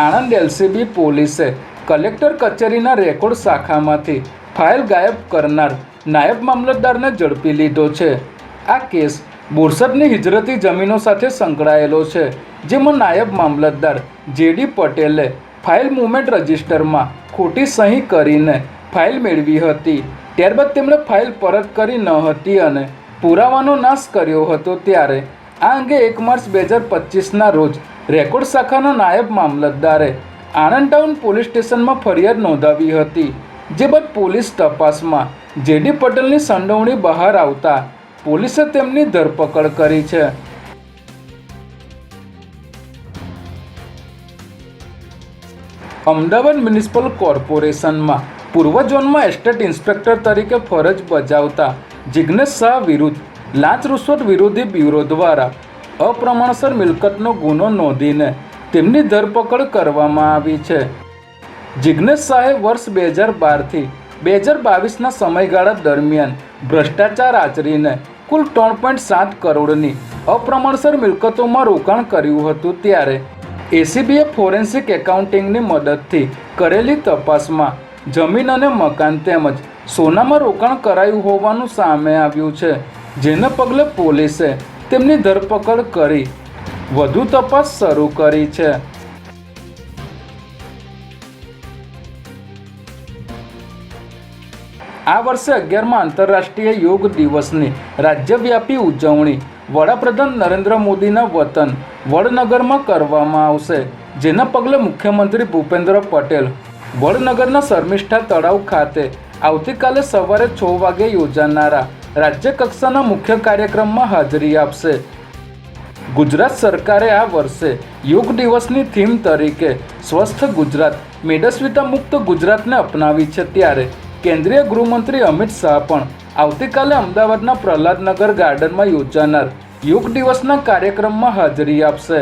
Anand LCB પોલીસે collector કચેરીના record શાખામાંથી ફાઇલ ગાયબ કરનાર નાયબ મામલતદારને ઝડપી લીધો છે. આ કેસ બોરસદની હિજરતી જમીનો સાથે સંકળાયેલો છે, જેમાં નાયબ મામલતદાર જેડી પટેલે ફાઇલ મુવમેન્ટ રજિસ્ટરમાં ખોટી સહી કરીને ફાઇલ મેળવી હતી. ત્યારબાદ તેમણે ફાઇલ પરત કરી ન હતી અને પુરાવાનો નાશ કર્યો હતો ત્યારે. આ અંગે એક માર્ચ બે હજાર પચીસના રોજ રેકોર્ડ શાખાના નાયબ મામલતદારે આણંદ ટાઉન પોલીસ સ્ટેશનમાં ફરિયાદ નોંધાવી હતી, જે બાદ પોલીસ તપાસમાં જેડી પટેલની સંડોવણી બહાર આવતા પોલીસે તેમની ધરપકડ કરી છે. અમદાવાદ મ્યુનિસિપલ કોર્પોરેશનમાં પૂર્વ ઝોનમાં એસ્ટેટ ઇન્સ્પેક્ટર તરીકે ફરજ બજાવતા જિજ્ઞેશ શાહ વિરુદ્ધ લાંચ રૂશ્વત વિરોધી બ્યુરો દ્વારા અપ્રમાણસર મિલકતનો ગુનો નોંધીને તેમની ધરપકડ કરવામાં આવી છે. જિજ્ઞેશ શાહે વર્ષ બે હજાર બારથી બે હજાર બાવીસના સમયગાળા દરમિયાન ભ્રષ્ટાચાર આચરીને કુલ ત્રણ પોઈન્ટ સાત કરોડની અપ્રમાણસર મિલકતોમાં રોકાણ કર્યું હતું ત્યારે એસીબીએ ફોરેન્સિક એકાઉન્ટિંગની મદદથી કરેલી તપાસમાં જમીન અને મકાન તેમજ સોનામાં રોકાણ કરાયું હોવાનું સામે આવ્યું છે, જેને પગલે પોલીસે તેમની ધરપકડ કરી. વધુ તપાસ શરૂ કરી છે. આ વર્ષે અગિયારમાં આંતરરાષ્ટ્રીય યોગ દિવસની રાજ્યવ્યાપી ઉજવણી વડાપ્રધાન નરેન્દ્ર મોદીના વતન વડનગરમાં કરવામાં આવશે, જેના પગલે મુખ્યમંત્રી ભૂપેન્દ્ર પટેલ વડનગરના શર્મિષ્ઠા તળાવ ખાતે આવતીકાલે સવારે છ વાગે યોજાનારા રાજ્ય કક્ષાના મુખ્ય કાર્યક્રમમાં હાજરી આપશે. ગુજરાત સરકારે આ વર્ષે યોગ દિવસની થીમ તરીકે સ્વસ્થ ગુજરાત, મેદસ્વીતા મુક્ત ગુજરાતને અપનાવી છે ત્યારે કેન્દ્રીય ગૃહમંત્રી અમિત શાહ પણ આવતીકાલે અમદાવાદના પ્રહલાદનગર ગાર્ડનમાં યોજાનાર યોગ દિવસના કાર્યક્રમમાં હાજરી આપશે.